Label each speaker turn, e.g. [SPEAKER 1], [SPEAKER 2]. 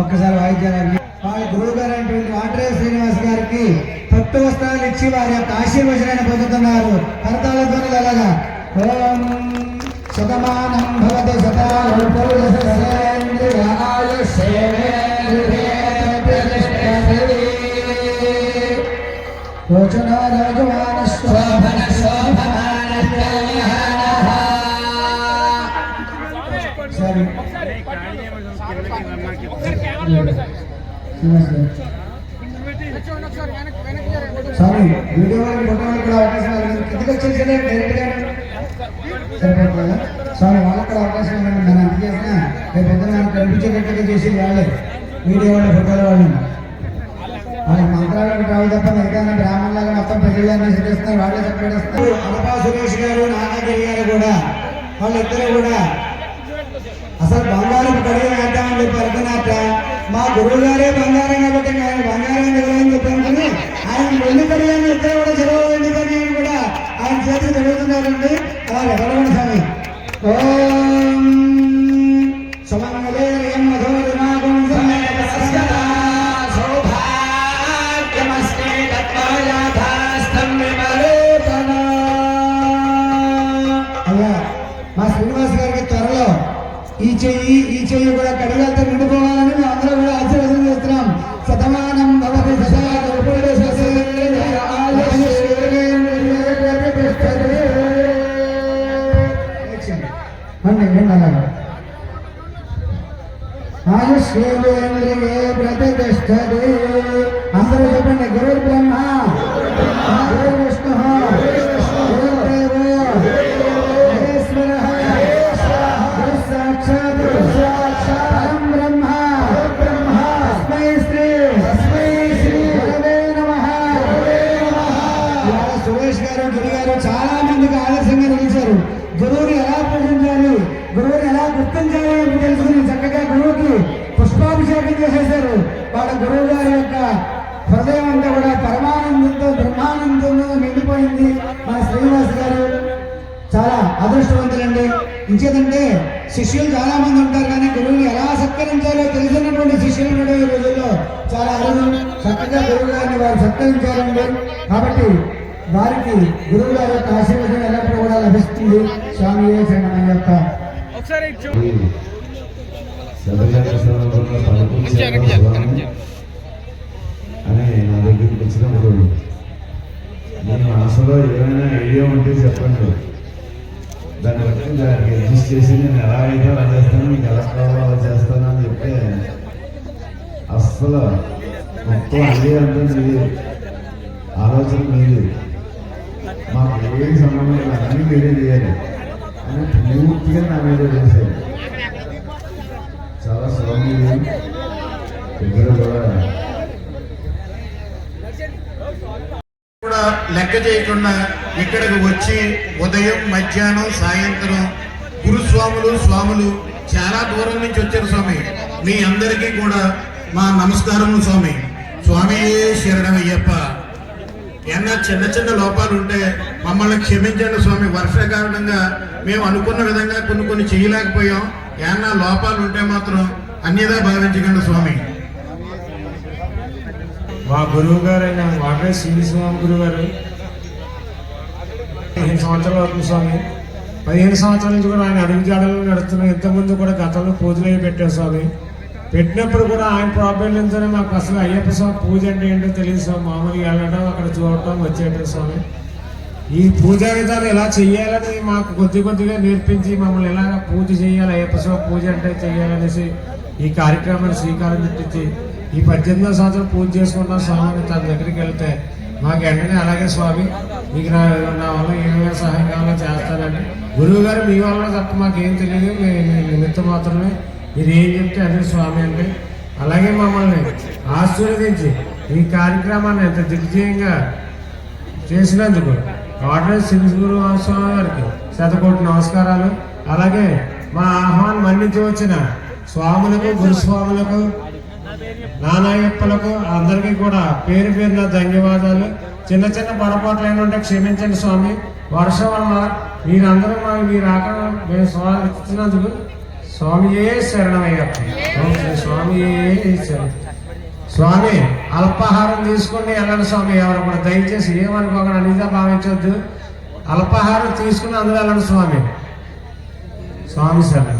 [SPEAKER 1] ఒక్కసారి వాయిద్యాలు వాళ్ళ గురువు గారు అయినటువంటి వాటరే శ్రీనివాస్ గారికి పట్టు వస్త్రాలు ఇచ్చి వారి యొక్క ఆశీర్వచనాన్ని పొందుతున్నారు. కరతాళ అలాగా ఓం శతమానం భవతి శతాలు స్వామి వీడియో వాళ్ళకి కూడా అవకాశం కిందకి వచ్చేసి డైరెక్ట్గా. సరిపోతుందా? స్వామి వాళ్ళకి కూడా అవకాశం ఇవ్వండి మనం అంత చేసినా రేపు పొద్దున నాకు కనిపించేటట్టుగా చేసి వాళ్ళే. వీడియో వాళ్ళ ఫోటోలు వాళ్ళు. వాళ్ళ మంత్రాలకు రావు తప్ప మిగతా బ్రాహ్మణులాగా మొత్తం ప్రజలన్నీ సిద్ధిస్తున్నారు వాళ్ళే చెప్పేస్తున్నారు అనపా సురేష్ గారు నాగగిరి గారు కూడా వాళ్ళిద్దరూ కూడా. అసలు బంగారం కడిగి వేద్దామని చెప్పి అనుకున్నాక మా గురువు గారే బంగారం కాబట్టి ఇంకా ఆయన బంగారం ఆయుష్యేంద్రియే ప్రతిష్టది. అందరూ చెప్పండి గురు బ్రహ్మ. గురు విష్ణు సురేష్ గారు గిరి గారు చాలా మందికి ఆదర్శంగా నిలిచారు. గురువుని ఎలా పూజించాలి? గురువుని ఎలా గుర్తించాలి? చక్కగా గురువుకి పుష్పాభిషేకం చేసేశారు. వాళ్ళ గురువు గారి యొక్క హృదయం అంతా కూడా పరమానందంతో బ్రహ్మానందంతో నిండిపోయింది మన శ్రీనివాస్ గారు. చాలా అదృష్టవంతులండి. ఇంకేదంటే శిష్యులు చాలా మంది ఉంటారు కానీ గురువుని ఎలా సత్కరించాలో తెలిసినటువంటి శిష్యులు కూడా ఈ రోజుల్లో చాలా అరుదు చక్కగా గురువు గారిని వారు సత్కరించారండి. కాబట్టి వారికి గురువు గారి యొక్క ఆశీర్వచనం ఎల్లప్పుడూ కూడా లభిస్తుంది. స్వామి యొక్క
[SPEAKER 2] అని నా దగ్గరికి వచ్చినప్పుడు మీ మనసులో ఏమైనా ఐడియా ఉంటే చెప్పండి దాన్ని బట్టి దానికి అడ్జస్ట్ చేసి నేను ఎలా అయితే అలా చేస్తాను మీకు ఎలా కావాలో అలా చేస్తాను అని చెప్తే అస్సలు మొత్తం అదే అంటే మీది ఆలోచన మీది. మాకు ఏం సంబంధం లేదు అన్నీ మీరే చేయాలి అని పూర్తిగా నా మీద చేశారు చాలా స్వామి. ఇద్దరు కూడా
[SPEAKER 3] కూడా లెక్క చేయకుండా ఇక్కడికి వచ్చి ఉదయం మధ్యాహ్నం సాయంత్రం గురుస్వాములు స్వాములు చాలా దూరం నుంచి వచ్చారు స్వామి. మీ అందరికీ కూడా మా నమస్కారం స్వామి. స్వామి శరణమయ్యప్ప. ఏమన్నా చిన్న చిన్న లోపాలు ఉంటే మమ్మల్ని క్షమించండి స్వామి. వర్ష కారణంగా మేము అనుకున్న విధంగా కొన్ని కొన్ని చేయలేకపోయాం. ఏమన్నా లోపాలు ఉంటే మాత్రం అన్యదా భావించకండి స్వామి.
[SPEAKER 4] మా గురువు గారైన వాటే శ్రీనిస్వామి గురువు గారు పదిహేను సంవత్సరాలు అవుతుంది స్వామి పదిహేను సంవత్సరాల నుంచి కూడా ఆయన అడుగు జాడలు నడుస్తున్నాం ఇంతకుముందు కూడా గతంలో పూజలు అవి పెట్టారు స్వామి. పెట్టినప్పుడు కూడా ఆయన ప్రాబ్లంతోనే మాకు అసలు అయ్యప్ప స్వామి పూజ అంటే ఏంటో తెలియదు స్వామి. మామూలుగా వెళ్ళడం అక్కడ చూడటం వచ్చేయటం స్వామి. ఈ పూజా విధానం ఎలా చెయ్యాలని మాకు కొద్ది కొద్దిగా నేర్పించి మమ్మల్ని ఎలా పూజ చేయాలి అయ్యప్ప స్వామి పూజ అంటే చేయాలనేసి ఈ కార్యక్రమాన్ని శ్రీకారం చుట్టించి ఈ పద్దెనిమిదో సంవత్సరం పూజ చేసుకున్న స్వామిని తన దగ్గరికి వెళ్తే మాకు వెంటనే అలాగే స్వామి మీకు నా నా వల్ల ఏమైనా సహాయం కావాలో చేస్తానని. గురువు గారు మీ వల్ల తప్ప మాకేం తెలియదు మీ నిమిత్తం మాత్రమే మీరు ఏం చెప్తే అదే స్వామి అంటే. అలాగే మమ్మల్ని ఆశీర్వదించి ఈ కార్యక్రమాన్ని ఎంత దిగ్విజయంగా చేసినందుకు ఆర్డర్ సింగ్ గురు స్వామి గారికి శతకోటి నమస్కారాలు. అలాగే మా ఆహ్వానం మన్నించి వచ్చిన స్వాములకు గురుస్వాములకు నానాయప్పలకు అందరికీ కూడా పేరు పేరున ధన్యవాదాలు. చిన్న చిన్న పొరపాట్లు ఉంటే క్షమించండి స్వామి. వర్షం వల్ల మీరందరూ మా మీరు రాక మేము స్వాగతించినందుకు స్వామియే శరణమయ్యారు స్వామియే శరణం స్వామి అల్పాహారం తీసుకుని వెళ్ళండి స్వామి ఎవరు కూడా దయచేసి ఏమనుకోకుండా అనిగా భావించవద్దు అల్పాహారం తీసుకుని అందులో వెళ్ళండి స్వామి. స్వామి సరే